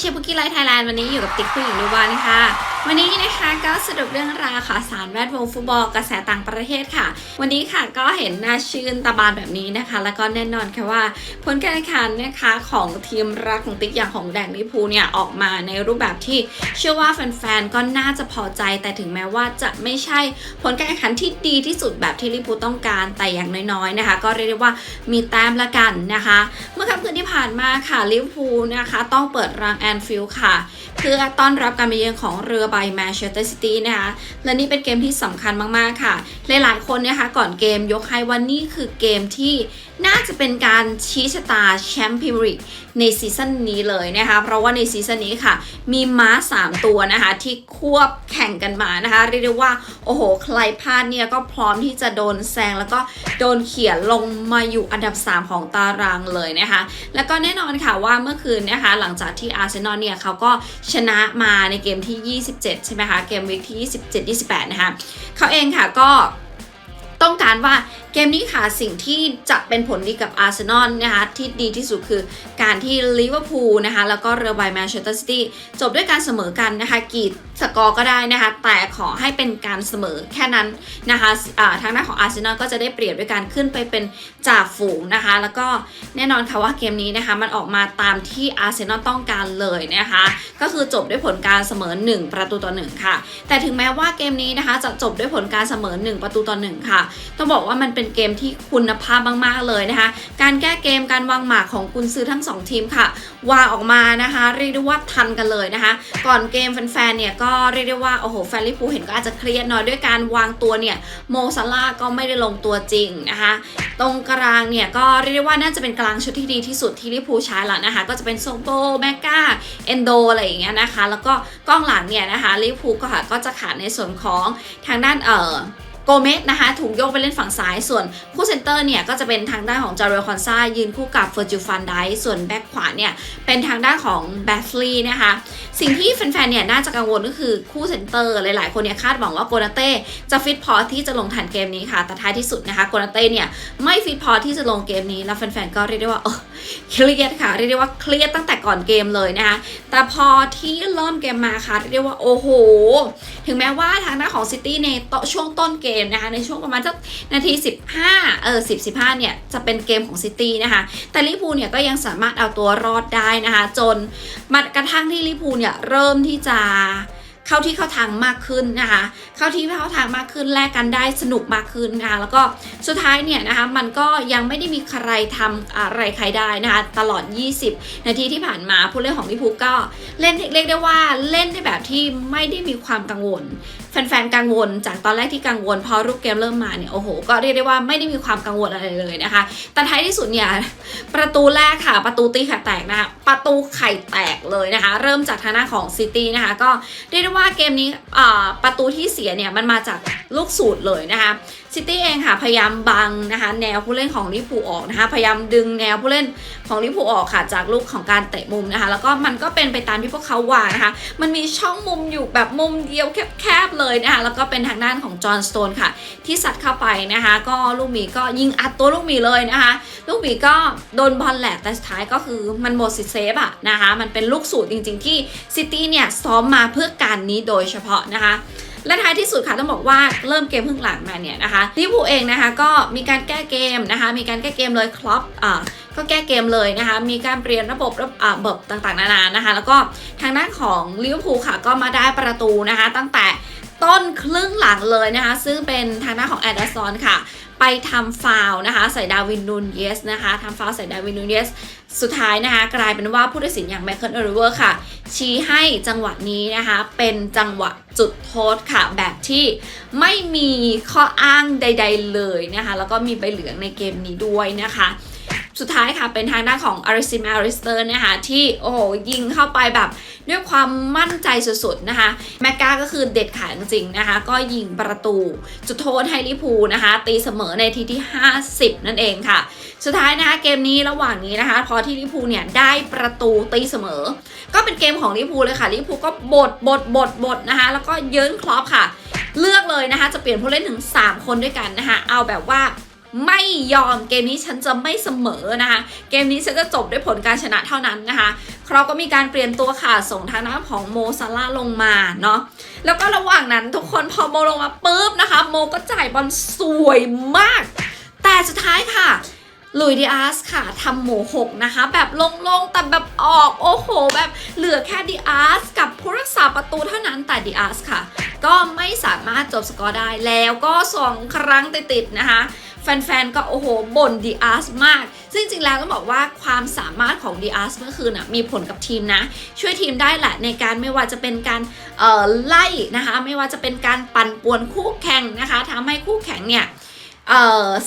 เชียร์บุกี้ไลท์ไทยแลนด์วันนี้อยู่กับติ๊กผู้หญิงดูบอลค่ะ วันนี้นะคะก็สรุปเรื่องราวข่าวสารแวดวงฟุตบอลกระแสต่างประเทศค่ะ วันนี้ค่ะก็เห็นหน้าชื่นตาบานแบบนี้นะคะ แล้วก็แน่นอนค่ะว่าผลการแข่งขันนะคะของทีมรักของติ๊กอย่างของแดงลิพูเนี่ยออกมาในรูปแบบที่เชื่อว่าแฟนๆก็น่าจะพอใจ แต่ถึงแม้ว่าจะไม่ใช่ผลการแข่งขันที่ดีที่สุดแบบที่ลิพูต้องการแต่อย่างน้อยๆนะคะ ก็เรียกได้ว่ามีแต้มละกันนะคะ เมื่อค่ำคืนที่ผ่านมาค่ะลิพูนะคะ ต้องเปิดรางแอนฟิลด์ค่ะเพื่อต้อนรับการมาเยือนของเรือใบแมนเชสเตอร์ซิตี้นะคะ และนี่เป็นเกมที่สำคัญมากๆค่ะ หลายๆคนนะคะก่อนเกมยกให้ว่านี่คือเกมที่น่าจะเป็นการชี้ชะตาแชมป์พรีเมียร์ลีกในซีซั่นนี้เลยนะคะ เพราะว่าในซีซั่นนี้ค่ะ มีม้า 3 ตัวนะคะ ที่ควบแข่งกันมานะคะ เรียกได้ว่า โอ้โห ใครพลาดเนี่ยก็พร้อมที่จะโดนแซง แล้วก็โดนเขี่ยลงมาอยู่อันดับ 3 ของตารางเลยนะคะ แล้วก็แน่นอนค่ะว่าเมื่อคืนนะคะ หลังจากที่อาร์เซนอลเนี่ยเขาก็ชนะมาในเกมที่27 ใช่ไหมคะ เกมวิกที่ 27-28 นะคะเขาเองค่ะก็ต้องการว่าเกมนี้ค่ะสิ่งที่จะเป็นผลดีกับอาร์เซนอลนะคะที่ดีที่สุดคือการที่ลิเวอร์พูลนะคะแล้วก็เรือใบแมนเชสเตอร์ซิตี้จบด้วยการเสมอกันนะคะกี่สกอร์ก็ได้นะคะแต่ขอให้เป็นการเสมอแค่นั้นนะคะอ่าทางด้านของอาร์เซนอลก็จะได้เปรียบด้วยการขึ้นไปเป็นจ่าฝูงนะคะ แล้วก็แน่นอนค่ะว่าเกมนี้นะคะมันออกมาตามที่อาร์เซนอลต้องการเลยนะคะก็คือจบด้วยผลการเสมอ 1 ประตูต่อ1ค่ะ แต่ถึงแม้ว่าเกมนี้นะคะจะจบด้วยผลการเสมอ 1 ประตูต่อ1ค่ะต้องบอกว่ามันเป็นเกมที่คุณภาพมากๆเลยนะคะ การแก้เกมการวางหมากของกุนซือทั้ง 2 ทีมค่ะ วางออกมานะคะเรียกได้ว่าทันกันเลยนะคะ ก่อนเกมแฟนๆเนี่ยก็เรียกได้ว่าโอ้โหแฟนลิเวอร์พูเห็นก็อาจจะเครียดหน่อยด้วยการวางตัวเนี่ยโมซาร่าก็ไม่ได้ลงตัวจริงนะคะ ตรงกลางเนี่ยก็เรียกได้ว่าน่าจะเป็นกลางชุดที่ดีที่สุดที่ลิเวอร์พูใช้แล้วนะคะ ก็จะเป็นโซโบแมกกาเอนโดอะไรอย่างเงี้ยนะคะ แล้วก็กล้องหลังเนี่ยนะคะลิเวอร์พูก็ค่ะก็จะขาดในส่วนของทางด้านเอ่อ โกเมสนะคะถูกโยกไปเล่นฝั่งซ้าย ส่วนคู่เซนเตอร์เนี่ยก็จะเป็นทางด้านของจาร์เรลคอนซายืนคู่กับเฟอร์จิลฟันไดส่วนแบ็คขวาเนี่ยเป็นทางด้านของแบฟลีนะคะ สิ่งที่แฟนๆเนี่ยน่าจะกังวลก็คือคู่เซนเตอร์หลายๆ คนเนี่ยคาดหวังว่าโกนาเต้จะฟิตพอที่จะลงทันเกมนี้ค่ะ แต่ท้ายที่สุดนะคะโกนาเต้เนี่ยไม่ฟิตพอที่จะลงเกมนี้แล้วแฟนๆก็เรียกได้ว่าเออเครียดค่ะ เรียกได้ว่าเครียดตั้งแต่ก่อนเกมเลยนะคะแต่พอที่เริ่มเกมมาค่ะเรียกได้ว่าโอ้โห ถึงแม้ว่าทางด้านของซิตี้ในตช่วงต้นเกมนะคะในช่วงประมาณสักนาที 15 เออ 10 15 เนี่ย จะเป็นเกมของซิตี้นะคะ แต่ลิพูเนี่ยก็ยังสามารถเอาตัวรอดได้นะคะ จนมากระทั่งที่ลิพูเนี่ยเริ่มที่จะเข้าที่เข้าทางมากขึ้นนะคะ เข้าที่เข้าทางมากขึ้นแลกกันได้สนุกมากขึ้นนะคะแล้วก็สุดท้ายเนี่ยนะคะมันก็ยังไม่ได้มีใครทำอะไรใครได้นะคะตลอด 20 นาทีที่ผ่านมาผู้เล่นของลิพูก็เล่นเรียกได้ว่าเล่นในแบบที่ไม่ได้มีความกังวลแฟนๆกังวล จากตอนแรกที่กังวลพอรูปเกมเริ่มมาเนี่ยโอ้โหก็เรียกได้ว่าไม่ได้มีความกังวลอะไรเลยนะคะแต่ท้ายที่สุดเนี่ยประตูแรกค่ะ ประตูตีไข่แตกนะคะประตูไข่แตกเลยนะคะ เริ่มจากทางหน้าของซิตี้นะคะก็เรียกได้ว่าเกมนี้ประตูที่เสียเนี่ยมันมาจากลูกสูตรเลยนะคะซิตี้เองค่ะพยายามบังนะคะ แนวผู้เล่นของลิเวอร์พูออกนะคะ พยายามดึงแนวผู้เล่นของลิเวอร์พูออกค่ะ จากลูกของการเตะมุมนะคะ แล้วก็มันก็เป็นไปตามที่พวกเขาวางนะคะ มันมีช่องมุมอยู่แบบมุมเดียวแคบๆเลยนะคะ แล้วก็เป็นทางด้านของจอห์นสโตนค่ะ ที่สัดเข้าไปนะคะ ก็ลูกหมีก็ยิงอัดตัวลูกหมีเลยนะคะ ลูกหมีก็โดนบอลแหละแต่สุดท้ายก็คือมันหมดสิทธิ์เซฟอะนะคะ มันเป็นลูกสูตรจริง ๆ ที่ซิตี้เนี่ยซ้อมมาเพื่อการนี้โดยเฉพาะนะคะ และท้ายที่สุดค่ะต้องบอกว่าเริ่มเกมครึ่งหลังมาเนี่ยนะคะลิเวอร์พูลเองนะคะก็มีการแก้เกมนะคะ มีการแก้เกมเลยครอปอ่าก็แก้เกมเลยนะคะ มีการเปลี่ยนระบบระบบต่างๆ นานานะคะ แล้วก็ทางด้านของลิเวอร์พูลค่ะก็มาได้ประตูนะคะ ตั้งแต่ต้นครึ่งหลังเลยนะคะ ซึ่งเป็นทางด้านของแอดเดอร์ซอนค่ะ ไปทำฟาวนะคะใส่ดาวินนูนเยสนะคะทำฟาวใส่ดาวินนูนเยสสุดท้ายนะคะ กลายเป็นว่าผู้ตัดสินอย่างไมเคิลเอริเวอร์ค่ะ ชี้ให้จังหวะนี้นะคะ เป็นจังหวะจุดโทษค่ะ แบบที่ไม่มีข้ออ้างใด ๆ เลยนะคะ แล้วก็มีใบเหลืองในเกมนี้ด้วยนะคะ สุดท้ายค่ะเป็นทางด้านของอาริซิมาริสเตอร์นะคะที่โอ้โหยิงเข้าไปแบบด้วยความมั่นใจสุดๆนะคะแมกกาก็คือเด็ดขาดจริงๆนะคะก็ยิงประตู จุดโทษให้ลิพูนะคะตีเสมอในทีที่ 50 นั่นเองค่ะ สุดท้ายนะคะเกมนี้ระหว่างนี้นะคะ พอที่ลิพูเนี่ยได้ประตูตีเสมอ ก็เป็นเกมของลิพูเลยค่ะลิพูก็บดบดบดบดนะคะแล้วก็เยินคลอปค่ะ เลือกเลยนะคะจะเปลี่ยนผู้เล่นถึง 3 คนด้วยกันนะคะเอาแบบว่า ไม่ยอมเกมนี้ฉันจะไม่เสมอนะคะ เกมนี้ฉันจะจบด้วยผลการชนะเท่านั้นนะคะเราก็มีการเปลี่ยนตัวค่ะส่งทางด้านของโมซาร่าลงมาเนาะแล้วก็ระหว่างนั้นทุกคนพอโมลงมาปุ๊บนะคะ โมก็จ่ายบอลสวยมาก แต่สุดท้ายค่ะลุยดิอาสค่ะทำหมูหกนะคะ แบบลงๆแต่แบบออกโอ้โห แบบเหลือแค่ดิอาสกับผู้รักษาประตูเท่านั้นแต่ดิอาสค่ะ ก็ไม่สามารถจบสกอร์ได้แล้วก็สองครั้งติดๆนะคะ แฟนๆ ก็โอ้โหบ่นดีอาร์สมาก ซึ่งจริงๆ แล้วต้องบอกว่าความสามารถของดีอาร์สเมื่อคืนน่ะมีผลกับทีมนะ ช่วยทีมได้แหละในการไม่ว่าจะเป็นการไล่นะคะ ไม่ว่าจะเป็นการปั่นป่วนคู่แข่งนะคะทำให้คู่แข่งเนี่ย เ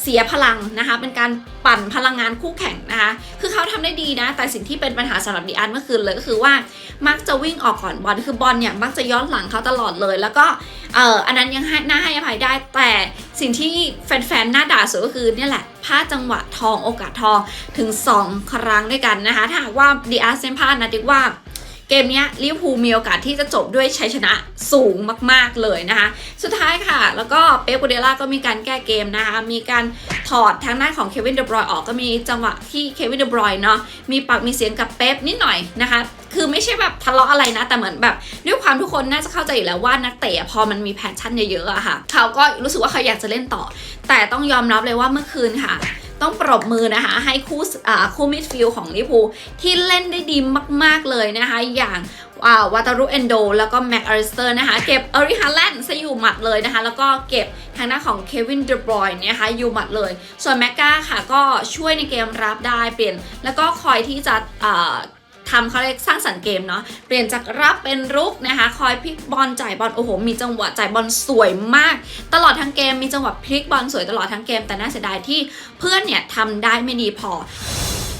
เสียพลังนะคะเป็นการปั่นพลังงานคู่แข่งนะคะคือเขาทำได้ดีนะ แต่สิ่งที่เป็นปัญหาสำหรับดีอาร์เมื่อคืนเลยก็คือว่ามักจะวิ่งออกก่อนบอลคือบอลเนี่ยมักจะย้อนหลังเขาตลอดเลย แล้วก็เอออันนั้นยังให้น่าให้อภัยได้ แต่สิ่งที่แฟนๆน่าด่าสุดก็คือเนี่ยแหละพลาดจังหวะทองโอกาสทองถึง 2 ครั้งด้วยกันนะคะถ้าหากว่าดีอาร์เซนพลาดนะดิว่า เกมนี้ลิเวอร์พูลมีโอกาสที่จะจบด้วยชัยชนะสูงมาก ๆ เลยนะคะ สุดท้ายค่ะ แล้วก็เป๊ปกูเดล่าก็มีการแก้เกมนะคะ มีการถอดทางด้านของเควินเดบรอยออกก็มีจังหวะที่เควินเดบรอยเนาะมีปากมีเสียงกับเป๊ปนิดหน่อยนะคะ คือไม่ใช่แบบทะเลาะอะไรนะ แต่เหมือนแบบด้วยความทุกคนน่าจะเข้าใจอยู่แล้วว่านักเตะพอมันมีแพชชั่นเยอะๆอะค่ะ เขาก็รู้สึกว่าเขาอยากจะเล่นต่อ แต่ต้องยอมรับเลยว่าเมื่อคืนค่ะ ต้องปรบมือนะคะ ให้คู่คู่มิดฟิลด์ของลิเวอร์พูลที่เล่นได้ดีมาก ๆ เลยนะคะ อย่างวาตารุเอนโดแล้วก็แม็กอาริสเตอร์นะคะ เก็บเอริฮาแลนด์ซะอยู่หมัดเลยนะคะ แล้วก็เก็บทางด้านของเควินเดบรอยน์นะคะอยู่หมัดเลย ส่วนแมกกาค่ะก็ช่วยในเกมรับได้เปลี่ยน แล้วก็คอยที่จะ ทำเขาเรียกสร้างสรรค์เกมเนาะเปลี่ยนจากรับเป็นรุกนะคะ คอยพลิกบอลจ่ายบอลโอ้โหมีจังหวะจ่ายบอลสวยมาก ตลอดทั้งเกมมีจังหวะพลิกบอลสวยตลอดทั้งเกม แต่น่าเสียดายที่เพื่อนเนี่ยทำได้ไม่ดีพอ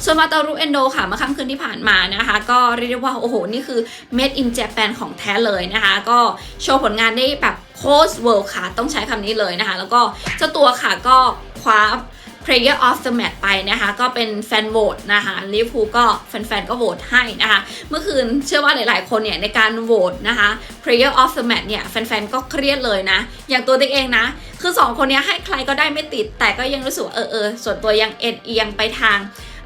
ส่วนมาตารุเอนโดค่ะเมื่อค่ำคืนที่ผ่านมานะคะ ก็เรียกได้ว่าโอ้โห นี่คือ made in Japan ของแท้เลยนะคะ ก็โชว์ผลงานได้แบบโคตรเวิร์ค่ะ ต้องใช้คำนี้เลยนะคะ แล้วก็เจ้าตัวค่ะก็คว้า Player of the Match ไปนะคะ ก็เป็นแฟนโหวตนะคะลิเวอร์พูลก็แฟนๆ ก็โหวตให้นะคะ เมื่อคืนเชื่อว่าหลายๆ คนเนี่ยในการโหวตนะคะ Player of the Match เนี่ยแฟนๆ ก็เครียดเลยนะ อย่างตัวติ๊กเองนะ คือ 2 คนนี้ให้ใครก็ได้ไม่ติด แต่ก็ยังรู้สึกเออเออส่วนตัวยังเอ็นเอียงไปทาง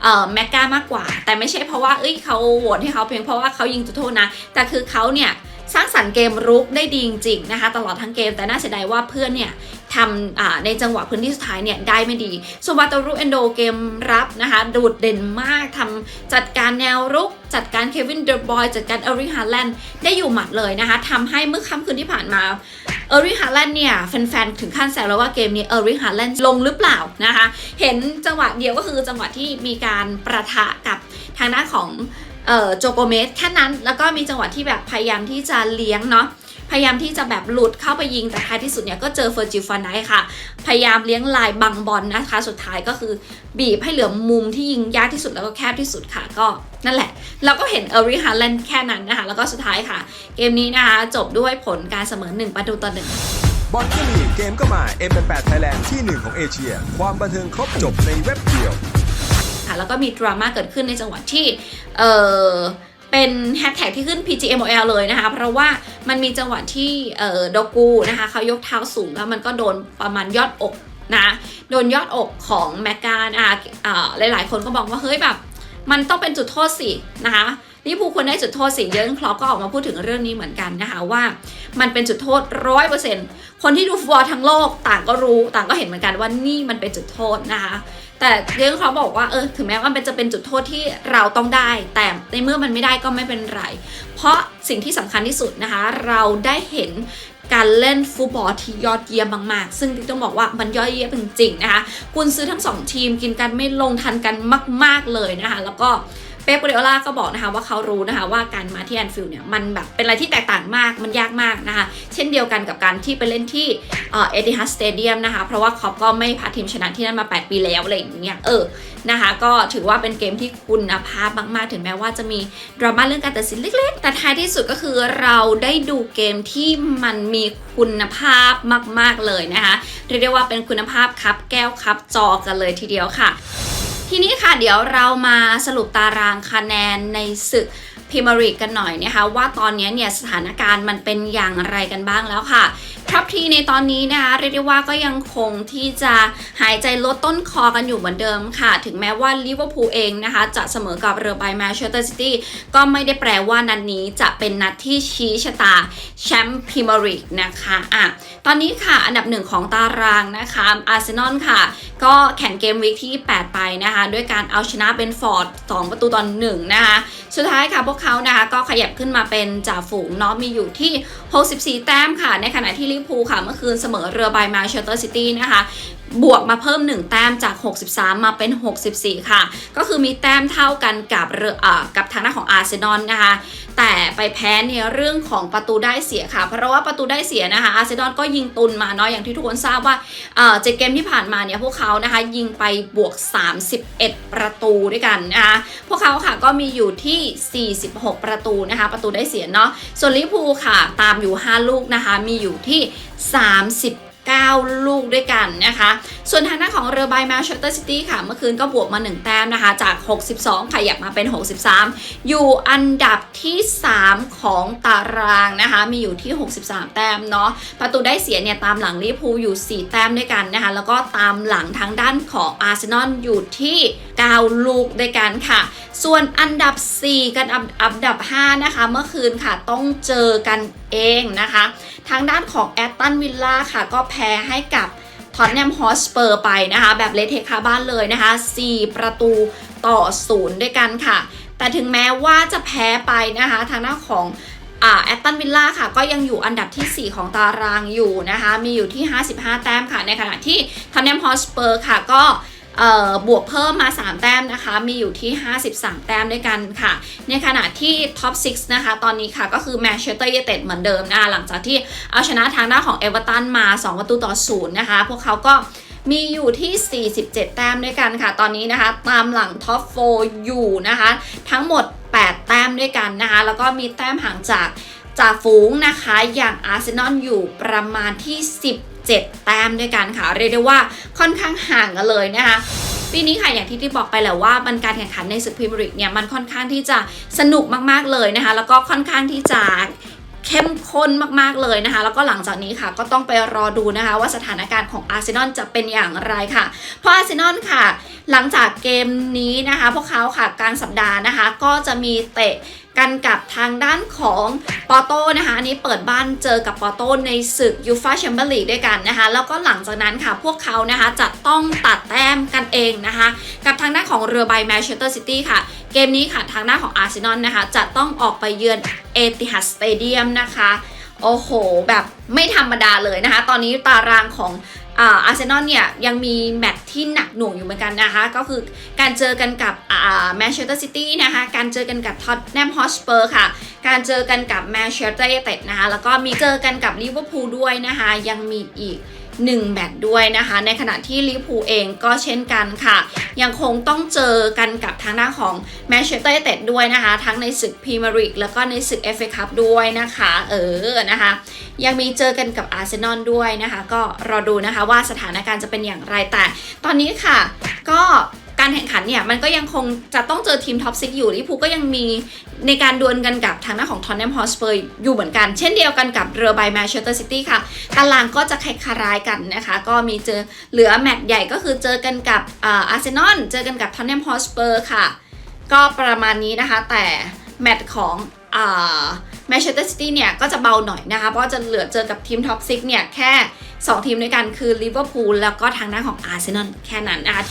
เอ่อแมกกามากกว่า แต่ไม่ใช่เพราะว่าเอ้ยเขาโหวตให้เขาเพียงเพราะว่าเขายิงจุดโทษนะ แต่คือเขาเนี่ย สร้างสรรค์เกมรุกได้ดีจริงๆนะคะตลอดทั้งเกมแต่น่าเสียดายว่าเพื่อนเนี่ยทำในจังหวะพื้นที่สุดท้ายเนี่ยได้ไม่ดีส่วนวาตารุเอนโดเกมรับนะคะโดดเด่นมากทำจัดการแนวรุก จัดการเควินเดอร์บอยจัดการเอริฮาแลนด์ได้อยู่หมัดเลยนะคะทำให้เมื่อค่ำคืนที่ผ่านมาเออริฮาแลนด์เนี่ยแฟนๆ ถึงขั้นแซวแล้วว่าเกมนี้เออริฮาแลนด์ลงหรือเปล่านะคะ เห็นจังหวะเดียวก็คือจังหวะที่มีการประทะกับทางด้านของ เอ่อโจโกเมสแค่นั้น แล้วก็มีจังหวะที่แบบพยายามที่จะเลี้ยงเนาะพยายามที่จะแบบหลุดเข้าไปยิงแต่ท้ายที่สุดเนี่ยก็เจอเฟอร์จิฟานไนค่ะ พยายามเลี้ยงลายบังบอลนะคะสุดท้ายก็คือบีบให้เหลือมุมที่ยิงยากที่สุดแล้วก็แคบที่สุดค่ะก็นั่นแหละ เราก็เห็นเออริฮาแลนด์แค่นั้นนะคะ แล้วก็สุดท้ายค่ะ เกมนี้นะคะจบด้วยผลการเสมอ 1 ประตูต่อหนึ่งบอลก็มีเกมก็มา M88 Thailand ที่หนึ่งของเอเชีย ความบันเทิงครบจบในเว็บเดียว แล้วก็มีดราม่าเกิดขึ้นในจังหวัดที่เออเป็นแฮชแท็กที่ขึ้น PGMOL เลยนะคะ เพราะว่ามันมีจังหวะที่เอ่อโดกูนะคะเขายกเท้าสูงแล้วมันก็โดนประมาณยอดอกนะโดนยอดอกของแมกกานะคะอ่าหลายๆ คนก็บอกว่าเฮ้ยแบบ มันต้องเป็นจุดโทษสินะคะ ลิเวอร์พูลควรได้จุดโทษสิเยอะคลอปก็ออกมาพูดถึงเรื่องนี้เหมือนกันนะคะว่า มันเป็นจุดโทษร้อยเปอร์เซ็นต์คนที่ดูฟุตบอลทั้งโลกต่างก็รู้ต่างก็เห็นเหมือนกันว่านี่มันเป็นจุดโทษนะคะแต่เรื่องเขาบอกว่าเออถึงแม้ว่ามันจะเป็นจุดโทษที่เราต้องได้ แต่ในเมื่อมันไม่ได้ก็ไม่เป็นไร เพราะสิ่งที่สำคัญที่สุดนะคะ เราได้เห็นการเล่นฟุตบอลที่ยอดเยี่ยมมากๆ ซึ่งต้องบอกว่ามันยอดเยี่ยมจริงๆนะคะกุนซื้อทั้งสองทีมกินกันไม่ลงทันกันมาก ๆเลยนะคะ แล้วก็ เป๊ปกัวเดโอล่าก็บอกนะคะว่าเขารู้นะคะว่าการมาที่แอนฟิลด์เนี่ยมันแบบเป็นอะไรที่แตกต่างมากมันยากมากนะคะ เช่นเดียวกันกับการที่ไปเล่นที่เอติฮัดสเตเดียมนะคะ เพราะว่าคอปก็ไม่พาทีมชนะที่นั่นมา 8 ปีแล้วอะไรอย่างเงี้ยเออนะคะ ก็ถือว่าเป็นเกมที่คุณภาพมากๆ ถึงแม้ว่าจะมีดราม่าเรื่องการตัดสินเล็ก ๆ แต่ท้ายที่สุดก็คือเราได้ดูเกมที่มันมีคุณภาพมาก ๆเลยนะคะเรียกได้ว่าเป็นคุณภาพครับแก้วครับจอกันเลยทีเดียวค่ะ ทีนี้ค่ะเดี๋ยวเรามาสรุปตารางคะแนนในศึกพรีเมียร์ลีกกันหน่อยนะคะว่าตอนนี้เนี่ยสถานการณ์มันเป็นอย่างไรกันบ้างแล้วค่ะท็อปทีในตอนนี้นะคะเรียกได้ว่าก็ยังคงที่จะหายใจลดต้นคอกันอยู่เหมือนเดิมค่ะ ถึงแม้ว่าลิเวอร์พูลเองนะคะ จะเสมอกับเรือใบแมนเชสเตอร์ซิตี้ก็ไม่ได้แปลว่านัดนนี้จะเป็นนัดที่ชี้ชะตาแชมป์พรีเมียร์ลีกนะคะอะตอนนี้ค่ะอันดับหนึ่งของตารางนะคะอาร์เซนอลค่ะ ก็แข่งเกมวีคที่ 8 ไปนะคะ ด้วยการเอาชนะเบนฟอร์ด 2 ประตูต่อหนึ่งนะคะสุดท้ายค่ะพวกเขานะคะก็ขยับขึ้นมาเป็นจ่าฝูงเนาะมีอยู่ที่ 64 แต้มค่ะ ในขณะที่ลิเวอร์พูลค่ะเมื่อคืนเสมอเรือใบมาเชสเตอร์ซิตี้นะคะ บวกมาเพิ่ม 1 แต้มจาก 63 มาเป็น 64 ค่ะ ก็คือมีแต้มเท่ากันกับเรืออ่ากับทางด้านของอาร์เซนอลนะคะ แต่ไปแพ้ในเรื่องของประตูได้เสียค่ะ เพราะว่าประตูได้เสียนะคะ อาร์เซนอลก็ยิงตุนมาเนาะ อย่างที่ทุกคนทราบว่าเอ่อเจ็ดเกมที่ผ่านมาเนี่ยพวกเขานะคะยิงไปบวก 31 ประตูด้วยกันนะคะ พวกเขาค่ะก็มีอยู่ที่ 46 ประตูนะคะ ประตูได้เสียเนาะ ส่วนลิเวอร์พูลค่ะ ตามอยู่ 5 ลูกนะคะ มีอยู่ที่ 30 9 ลูกด้วยกันนะคะ ส่วนทางด้านของเรือใบแมนเชสเตอร์ซิตี้ค่ะ เมื่อคืนก็บวกมา 1 แต้มนะคะ จาก 62 ขยับมาเป็น 63 อยู่อันดับที่ 3 ของตารางนะคะ มีอยู่ที่ 63 แต้มเนาะ ประตูได้เสียเนี่ยตามหลังลิเวอร์พูลอยู่ 4 แต้มด้วยกันนะคะ แล้วก็ตามหลังทางด้านของอาร์เซนอลอยู่ที่9 ลูกด้วยกันค่ะ ส่วนอันดับ 4กันอันอันดับ 5 นะคะ เมื่อคืนค่ะต้องเจอกันเองนะคะ ทางด้านของแอตตันวิลล่าค่ะ ก็แพ้ให้กับท็อตแนมฮอสเปอร์ไปนะคะ แบบเลเทคคาบ้านเลยนะคะ 4 ประตูต่อศูนย์ด้วยกันค่ะ แต่ถึงแม้ว่าจะแพ้ไปนะคะ ทางด้านของแอตตันวิลล่าค่ะ ก็ยังอยู่อันดับทีสี่4 ของตารางอยู่นะคะ มีอยู่ที่ 55 แต้มค่ะ ในขณะที่ท็อตแนมฮอสเปอร์ค่ะก็ บวกเพิ่มมา 3 แต้มนะคะ มีอยู่ที่ 53 แต้มด้วยกันค่ะ ในขณะที่ท็อป 6 นะคะ ตอนนี้ค่ะก็คือแมนเชสเตอร์ยูไนเต็ดเหมือนเดิมนะหลังจากที่เอาชนะทางด้านของเอเวอร์ตันมา 2 ประตูต่อศูนย์นะคะ พวกเขาก็มีอยู่ที่ 47 แต้มด้วยกันค่ะ ตอนนี้นะคะ ตามหลังท็อป 4 อยู่นะคะ ทั้งหมด 8 แต้มด้วยกันนะคะ แล้วก็มีแต้มห่างจากจ่าฝูงนะคะ อย่างอาร์เซนอลอยู่ประมาณที่ 7 แต้มด้วยกันค่ะ เรียกได้ว่าค่อนข้างห่างกันเลยนะคะปีนี้ค่ะอย่างที่ที่บอกไปแหละว่ามันการแข่งขันในศึกพรีเมียร์ลีกเนี่ยมันค่อนข้างที่จะสนุกมากๆเลยนะคะ แล้วก็ค่อนข้างที่จะเข้มข้นมากๆเลยนะคะ แล้วก็หลังจากนี้ค่ะก็ต้องไปรอดูนะคะ ว่าสถานการณ์ของอาร์เซนอลจะเป็นอย่างไรค่ะ เพราะอาร์เซนอลค่ะ หลังจากเกมนี้นะคะ พวกเขาค่ะกลางสัปดาห์นะคะ ก็จะมีเตะ กันกับทางด้านของปอโต้นะคะอันนี้เปิดบ้านเจอกับปอโต้ในศึกยูฟาแชมเปี้ยนลีกด้วยกันนะคะ แล้วก็หลังจากนั้นค่ะพวกเขานะคะจะต้องตัดแต้มกันเองนะคะ กับทางด้านของเรือใบแมนเชสเตอร์ซิตี้ค่ะ เกมนี้ค่ะทางด้านของอาร์เซนอลนะคะ จะต้องออกไปเยือนเอติฮัดสเตเดียมนะคะ โอ้โห แบบไม่ธรรมดาเลยนะคะ ตอนนี้ตารางของ อาร์เซนอลเนี่ยยังมีแมตช์ที่หนักหน่วงอยู่เหมือนกันนะคะ ก็คือการเจอกันกับแมนเชสเตอร์ซิตี้นะคะ การเจอกันกับท็อตแนมฮอสเปอร์ค่ะ การเจอกันกับแมนเชสเตอร์ยูไนเต็ดนะคะ แล้วก็มีเจอกันกับลิเวอร์พูลด้วยนะคะ ยังมีอีก 1 แมตช์ด้วยนะคะ ในขณะที่ลิพูเองก็เช่นกันค่ะ ยังคงต้องเจอกันกับทางด้านของแมนเชสเตอร์ยูไนเต็ดด้วยนะคะ ทั้งในศึกพรีเมียร์ลีกแล้วก็ในศึกเอฟเอคัพด้วยนะคะ เออนะคะ ยังมีเจอกันกับอาร์เซนอลด้วยนะคะ ก็รอดูนะคะว่าสถานการณ์จะเป็นอย่างไรแต่ ตอนนี้ค่ะ ก็ การแข่งขันเนี่ยมันก็ยังคงจะต้องเจอทีมท็อปซิกอยู่ลิเวอร์พูก็ยังมีในการดวลกันกับทางด้าของทอนแนมฮอสเปอร์อยู่เหมือนกัน เช่นเดียวกันกับเรือใบแมนเชสเตอร์ซิตี้ค่ะ ตารางก็จะคล้ายๆกันนะคะ ก็มีเจอเหลือแมตช์ใหญ่ก็คือเจอกันกับอาร์เซนอลเจอกันกับทอนแนมฮอสเปอร์ค่ะ ก็ประมาณนี้นะคะ แต่แมตช์ของแมนเชสเตอร์ซิตี้เนี่ยก็จะเบาหน่อยนะคะ เพราะจะเหลือเจอกับทีมท็อปซิกเนี่ยแค่ 2 ทีมด้วยกันคือลิเวอร์พูลแล้วก็ทางด้านของอาร์เซนอลแค่นั้นนะคะ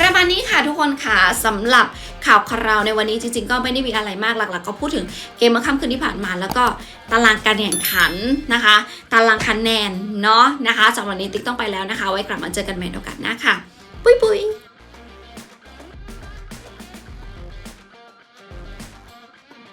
ประมาณนี้ค่ะทุกคนค่ะสำหรับข่าวคราวในวันนี้จริง ๆ ก็ไม่ได้มีอะไรมากหลัก ๆ ก็พูดถึงเกมเมื่อค่ำคืนที่ผ่านมาแล้วก็ตารางการแข่งขันนะคะ ตารางคะแนนเนาะนะคะสำหรับวันนี้ติ๊กต้องไปแล้วนะคะ ไว้กลับมาเจอกันใหม่โอกาสหน้าค่ะ ปุ้ยปุ้ย